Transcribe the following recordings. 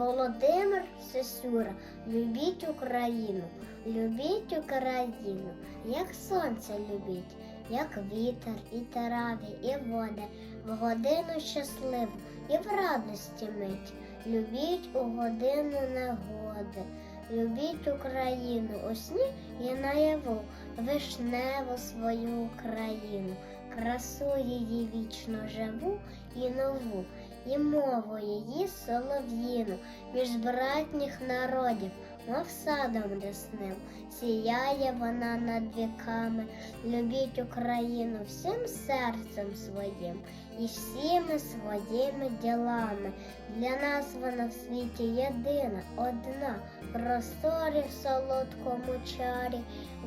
Володимир Сесюра, любіть Україну, любіть Україну, як сонце любіть, як вітер і трави, і води, в годину щасливу і в радості мить. Любіть у годину негоди, любіть Україну у сні і наяву, вишневу свою Україну, красу її вічно живу і нову, і мову її солов'їну, між братніх народів, мов садом рясним, сіяє вона над віками, любіть Україну всім серцем своїм і всіми своїми ділами. Для нас вона в світі єдина, одна, просторі в солодкому чарі,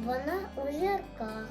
вона у зірках,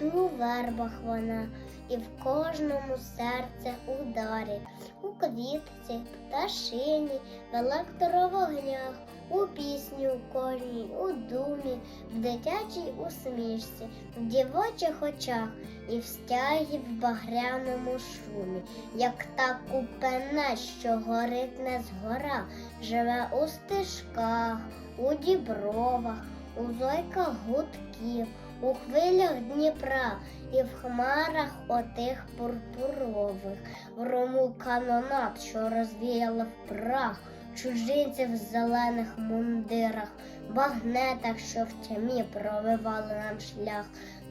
у вербах вона, і в кожному серце ударі, у квітці, пташині, в електровогнях, у пісні у кожній, у думі, в дитячій усмішці, в дівочих очах і в стягі в багряному шумі, як та купене, що горить не згора, живе у стежках, у дібровах, у зойках гудків, у хвилях Дніпра і в хмарах отих пурпурових, в рому канонат, що розвіяла в прах, чужинців в зелених мундирах, багнетах, що в тьмі провивали нам шлях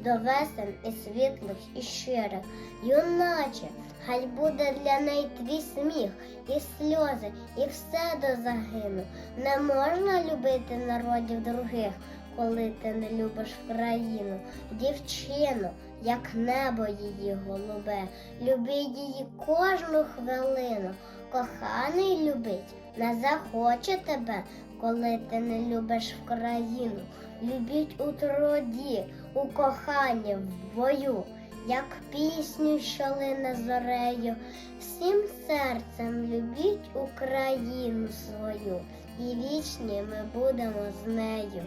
до весен і світлих, і щирих. Юначе, хай буде для неї твій сміх, і сльози, і все до загину. Не можна любити народів других, коли ти не любиш країну, дівчину, як небо її голубе, любіть її кожну хвилину. Коханий любить, не захоче тебе, коли ти не любиш в країну. Любіть у труді, у коханні, в бою, як пісню, що лине зорею. Всім серцем любіть Україну свою, і вічні ми будемо з нею.